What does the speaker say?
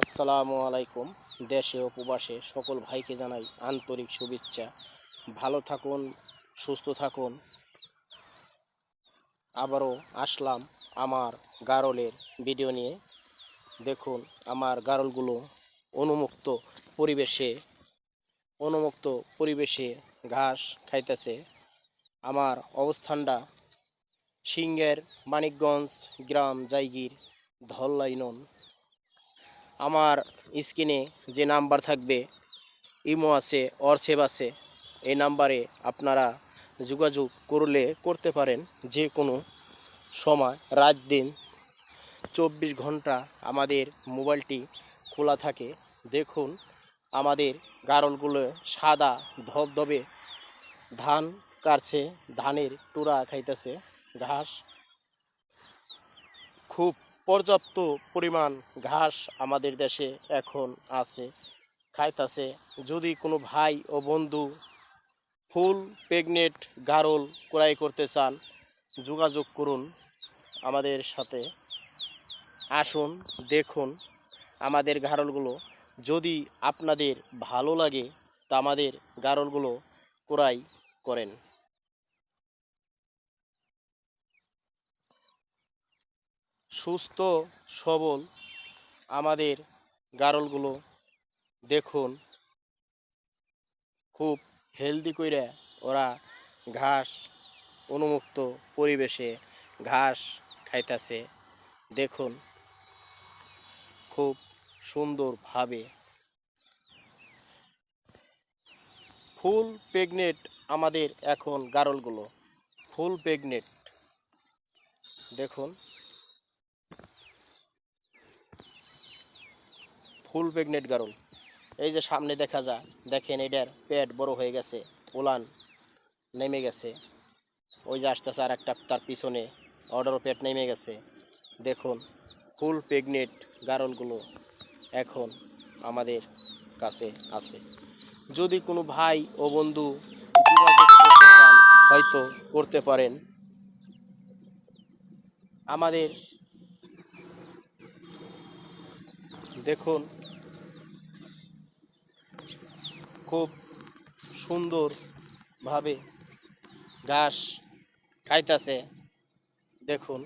আসসালামু আলাইকুম, দেশে ও প্রবাসে সকল ভাইকে জানাই আন্তরিক শুভেচ্ছা। ভালো থাকুন, সুস্থ থাকুন। আবারও আসলাম আমার গারলের ভিডিও নিয়ে। দেখুন আমার গারলগুলো অনুমুক্ত পরিবেশে অনুমুক্ত পরিবেশে ঘাস খাইতেছে। আমার অবস্থানটা সিংহের মানিকগঞ্জ গ্রাম জায়গির ধল্লাইনন। আমার স্ক্রিনে যে নাম্বার থাকবে, ইমো আছে অরসেভ আছে, এই নাম্বারে আপনারা যোগাযোগ করলে করতে পারেন যে কোনো সময়, রাত, দিন। চব্বিশ ঘণ্টা আমাদের মোবাইলটি খোলা থাকে। দেখুন, আমাদের গারলগুলো সাদা ধবধবে ধান কাটছে, ধানের টুরা খাইতেছে, ঘাস। খুব পর্যাপ্ত পরিমাণ ঘাস আমাদের দেশে এখন আছে। খাইতাছে। যদি কোনো ভাই ও বন্ধু ফুল, প্রেগনেট, গারল ক্রয় করতে চান, যোগাযোগ করুন আমাদের সাথে। আসুন, দেখুন আমাদের গারলগুলো। যদি আপনাদের ভালো লাগে, তা আমাদের গারলগুলো ক্রয় করেন। সুস্থ, সবল আমাদের গারলগুলো দেখুন। খুব হেলদি কইরা ওরা ঘাস উন্মুক্ত পরিবেশে ঘাস খাইতাছে। দেখুন, খুব সুন্দরভাবে। ফুল প্রেগনেট আমাদের এখন গারলগুলো। ফুল প্রেগনেট। দেখুন। ফুল প্রেগনেট গারল এই যে সামনে দেখা যায়, দেখেন এটার পেট বড় হয়ে গেছে, উলান নেমে গেছে। ওই যে আসতেছে আর একটা তার পিছনে অর্ডারও পেট নেমে গেছে। দেখুন, ফুল প্রেগনেট গারলগুলো এখন আমাদের কাছে আছে। যদি কোনো ভাই ও বন্ধু হয়তো করতে পারেন। আমাদের দেখুন খুব সুন্দরভাবে ঘাস খাইতেছে দেখুন।